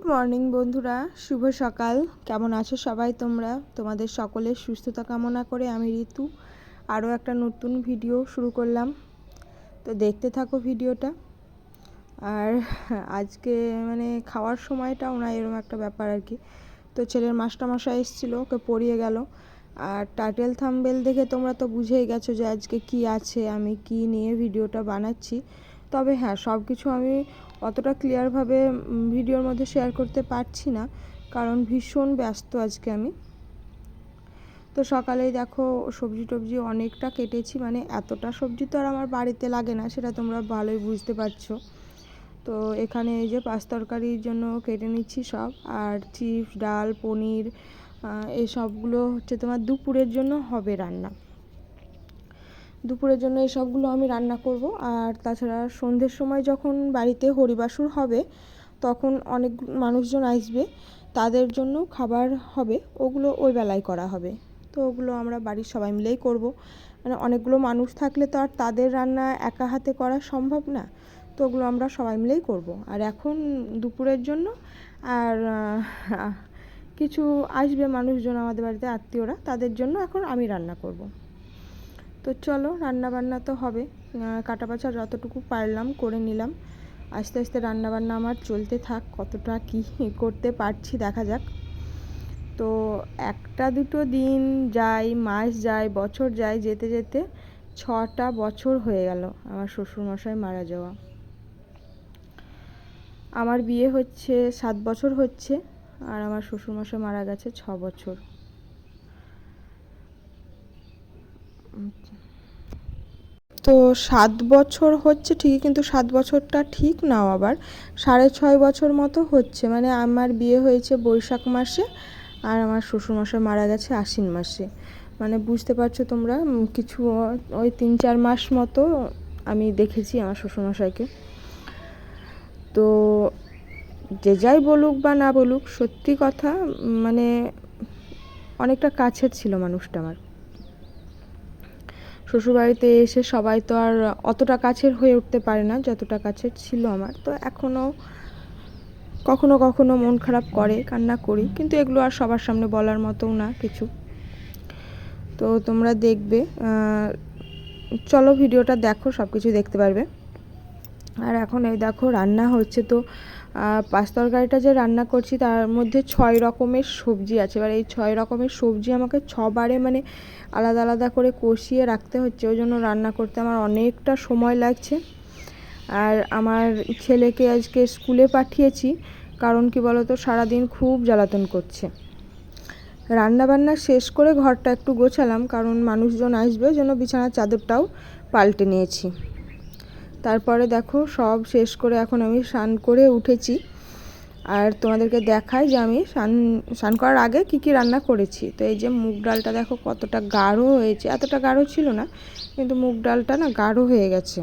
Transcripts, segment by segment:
Good morning বন্ধুরা। শুভ সকাল। কেমন আছো সবাই তোমরা? তোমাদের সকলের সুস্থতা কামনা করে আমি ঋতু। আরও একটা নতুন ভিডিও শুরু করলাম। তো দেখতে থাকো ভিডিওটা। আর আজকে মানে খাওয়ার সময়টাও না এরকম একটা ব্যাপার আর কি। তো ছেলের মাস্টারমশাই এসেছিল, ওকে পড়িয়ে গেল। আর টাইটেল থাম্বেল দেখে তোমরা তো বুঝেই গেছো যে আজকে কি আছে, আমি কি নিয়ে ভিডিওটা বানাচ্ছি। তবে হ্যাঁ সব কিছু আমি অতটা ক্লিয়ারভাবে ভিডিওর মধ্যে শেয়ার করতে পারছি না, কারণ ভীষণ ব্যস্ত আজকে আমি। তো সকালেই দেখো সবজি টবজি অনেকটা কেটেছি মানে এতটা সবজি তো আর আমার বাড়িতে লাগে না, সেটা তোমরা ভালোই বুঝতে পারছ। তো এখানে এই যে পাঁচ তরকারির জন্য কেটে নিচ্ছি সব, আর চিপস, ডাল, পনির এই সবগুলো হচ্ছে তোমার দুপুরের জন্য হবে রান্না। দুপুরের জন্য এই সবগুলো আমি রান্না করব। আর তাছাড়া সন্ধ্যের সময় যখন বাড়িতে হরিবাসুর হবে, তখন অনেক মানুষজন আসবে, তাদের জন্য খাবার হবে, ওগুলো ওই বেলায় করা হবে। তো ওগুলো আমরা বাড়ির সবাই মিলেই করব। মানে অনেকগুলো মানুষ থাকলে তো আর তাদের রান্না একা হাতে করা সম্ভব না। তো ওগুলো আমরা সবাই মিলেই করব। আর এখন দুপুরের জন্য, আর কিছু আসবে মানুষজন আমাদের বাড়িতে, আত্মীয়রা, তাদের জন্য এখন আমি রান্না করব। তো চলো রান্না বান্না তো হবে। কাটা বাছা যতটুকু পারলাম করে নিলাম। আস্তে আস্তে রান্না বান্না আমার চলতে থাক, কতটা কি করতে পারছি দেখা যাক। তো একটা দুটো দিন যায় মাস যায় বছর যায় যেতে যেতে ছটা বছর হয়ে গেল আমার শ্বশুরমশাই মারা যাওয়া। আমার বিয়ে হচ্ছে, সাত বছর হচ্ছে, আর আমার শ্বশুরমশাই মারা গেছে ছ বছর। তো সাত বছর হচ্ছে ঠিকই, কিন্তু সাত বছরটা ঠিক নাও আবার। সাড়ে ছয় বছর মতো হচ্ছে। মানে আমার বিয়ে হয়েছে বৈশাখ মাসে আর আমার শ্বশুরমশাই মারা গেছে আশ্বিন মাসে। মানে বুঝতে পারছ তোমরা কিছু ওই তিন চার মাস মতো আমি দেখেছি আমার শ্বশুরমশাইকে। তো যে যাই বলুক বা না বলুক, সত্যি কথা মানে অনেকটা কাছের ছিল মানুষটা আমার। শ্বশুরবাড়িতে এসে সবাই তো আর অতটা কাছের হয়ে উঠতে পারে না, যতটা কাছের ছিল আমার। তো এখনও কখনো কখনো মন খারাপ করে, কান্না করি, কিন্তু এগুলো আর সবার সামনে বলার মতোও না কিছু। তো তোমরা দেখবে চলো ভিডিওটা দেখো সব কিছু দেখতে পারবে। আর এখন এই দেখো, রান্না হচ্ছে তো পাঁচ তরকারিটা যে রান্না করছি, তার মধ্যে ছয় রকমের সবজি আছে। এবার এই ছয় রকমের সবজি আমাকে ছবারে মানে আলাদা আলাদা করে কষিয়ে রাখতে হচ্ছে। ওই জন্য রান্না করতে আমার অনেকটা সময় লাগছে। আর আমার ছেলেকে আজকে স্কুলে পাঠিয়েছি, কারণ কি বলতো, সারাদিন খুব জ্বালাতন করছে। রান্না বান্না শেষ করে ঘরটা একটু গোছালাম, কারণ মানুষজন আসবে জন্য বিছানার চাদরটাও পাল্টে নিয়েছি। তারপরে দেখো সব শেষ করে এখন আমি স্নান করে উঠেছি। আর তোমাদেরকে দেখাই যে আমি স্নান স্নান করার আগে কি কি রান্না করেছি। তো এই যে মুগ ডালটা দেখো কতটা গাঢ় হয়েছে। এতটা গাঢ় ছিল না, কিন্তু মুগ ডালটা না গাঢ় হয়ে গেছে।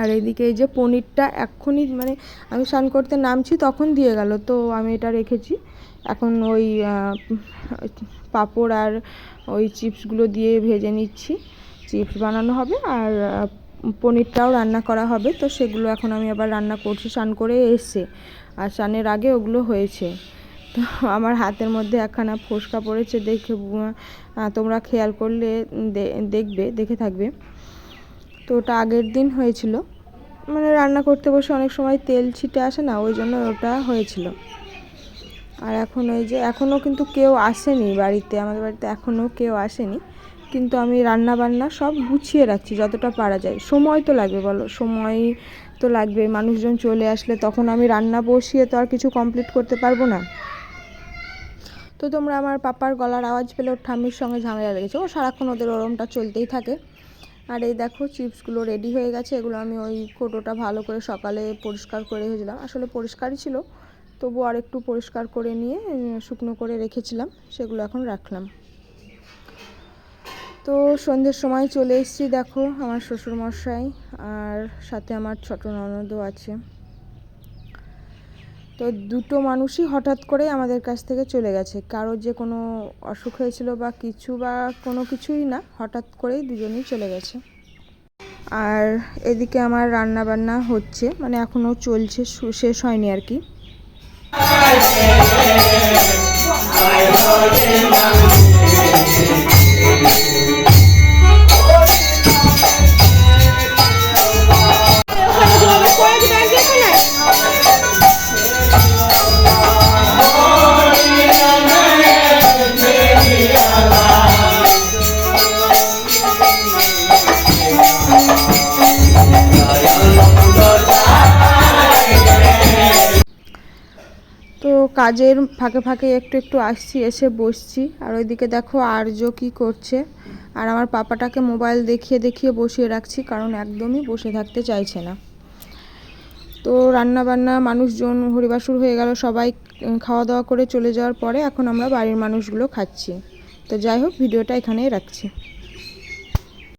আর এইদিকে এই যে পনিরটা এক্ষুনি মানে আমি স্নান করতে নামছি তখন দিয়ে গেল, তো আমি এটা রেখেছি। এখন ওই পাঁপড় আর ওই চিপসগুলো দিয়ে ভেজে নিচ্ছি। চিপস বানানো হবে আর পনিরটাও রান্না করা হবে, তো সেগুলো এখন আমি আবার রান্না করছি, স্নান করে এসে আর স্নানের আগে ওগুলো হয়েছে। তো আমার হাতের মধ্যে একখানা ফোসকা পড়েছে, দেখে তোমরা খেয়াল করলে দেখবে, দেখে থাকবে। তো ওটা আগের দিন হয়েছিল। মানে রান্না করতে বসে অনেক সময় তেল ছিটে আসে না, ওই জন্য ওটা হয়েছিল। আর এখন ওই যে, এখনও কিন্তু কেউ আসেনি বাড়িতে, আমাদের বাড়িতে এখনও কেউ আসেনি। কিন্তু আমি রান্না বান্না সব গুছিয়ে রাখছি যতটা পারা যায়। সময় তো লাগবে বলো, সময় তো লাগবে। মানুষজন চলে আসলে তখন আমি রান্না বসিয়ে তো আর কিছু কমপ্লিট করতে পারব না। তো তোমরা আমার পাপার গলার আওয়াজ পেলে ওর ঠাম্মির সঙ্গে ঝামেলা লেগেছে। ও সারাক্ষণ ওদের ওরমটা চলতেই থাকে। আর এই দেখো চিপসগুলো রেডি হয়ে গেছে। এগুলো আমি ওই কোটোটা ভালো করে সকালে পরিষ্কার করে রেখেছিলাম। আসলে পরিষ্কারই ছিল। তবু আর একটু পরিষ্কার করে নিয়ে শুকনো করে রেখেছিলাম। সেগুলো এখন রাখলাম। তো সন্ধ্যের সময় চলে এসেছি দেখো আমার শ্বশুরমশাই আর সাথে আমার ছোট ননদও আছে তো দুটো মানুষই হঠাৎ করে আমাদের কাছ থেকে চলে গেছে কারোর যে কোনো অসুখ হয়েছিল বা কিছু বা কোনো কিছুই না হঠাৎ করেই দুজনেই চলে গেছে আর এদিকে আমার রান্না বান্না হচ্ছে মানে এখনও চলছে শেষ হয়নি আর কি কাজের ফাঁকে ফাঁকে একটু একটু আসছি, এসে বসছি। আর ওইদিকে দেখো আর্য কি করছে। আর আমার পাপাটাকে মোবাইল দেখিয়ে দেখিয়ে বসিয়ে রাখছি, কারণ একদমই বসে থাকতে চাইছে না। তো রান্না বান্না মানুষজন হরিবাসুর হয়ে গেল, সবাই খাওয়া দাওয়া করে চলে যাওয়ার পরে এখন আমরা বাড়ির মানুষগুলো খাচ্ছি। তো যাই হোক, ভিডিওটা এখানেই রাখছি।